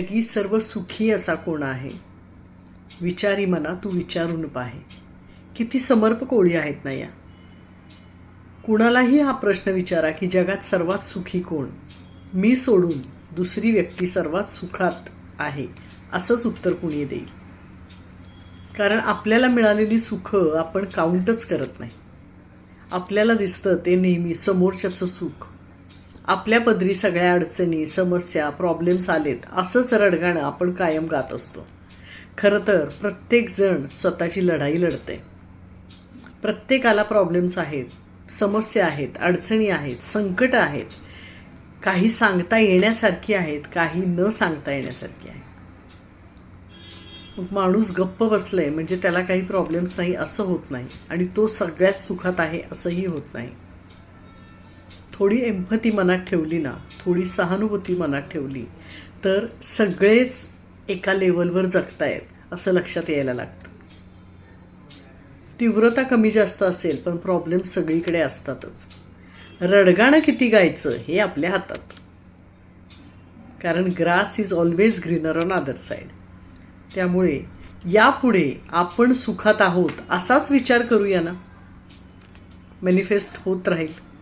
जगी सर्व सुखी असा कोण आहे? विचारी मना तू विचारून पाहे. किती समर्पक ओळी आहेत ना या? कुणालाही हा प्रश्न विचारा की जगात सर्वात सुखी कोण? मी सोडून दुसरी व्यक्ती सर्वात सुखात आहे असंच उत्तर कुणी देईल? कारण आपल्याला मिळालेली सुख आपण काउंटच करत नाही. आपल्याला दिसतं ते नेहमी समोरच्याचं सुख आपल्या पदरी सगळ्या अडचणी समस्या प्रॉब्लेम्स आलेत असंच रडगाणं आपण कायम गात असतो. खरं तर प्रत्येकजण स्वतःची लढाई लढते प्रत्येकाला प्रॉब्लेम्स आहेत समस्या आहेत अडचणी आहेत संकट आहेत. काही सांगता येण्यासारखी आहेत काही न सांगता येण्यासारखी आहेत. मग माणूस गप्प बसलाय म्हणजे त्याला काही प्रॉब्लेम्स नाही असं होत नाही. आणि तो सगळ्यात सुखात आहे असंही होत नाही. थोडी एम्पथी मनात ठेवली ना थोडी सहानुभूती मनात ठेवली तर सगळेच एका लेवलवर जगतायत असं लक्षात यायला लागतं. तीव्रता कमी जास्त असेल पण प्रॉब्लेम सगळीकडे असतातच. रडगाणं किती गायचं हे आपल्या हातात. कारण grass is always greener on other side त्यामुळे यापुढे आपण सुखात आहोत असाच विचार करूया ना. मॅनिफेस्ट होत राहील.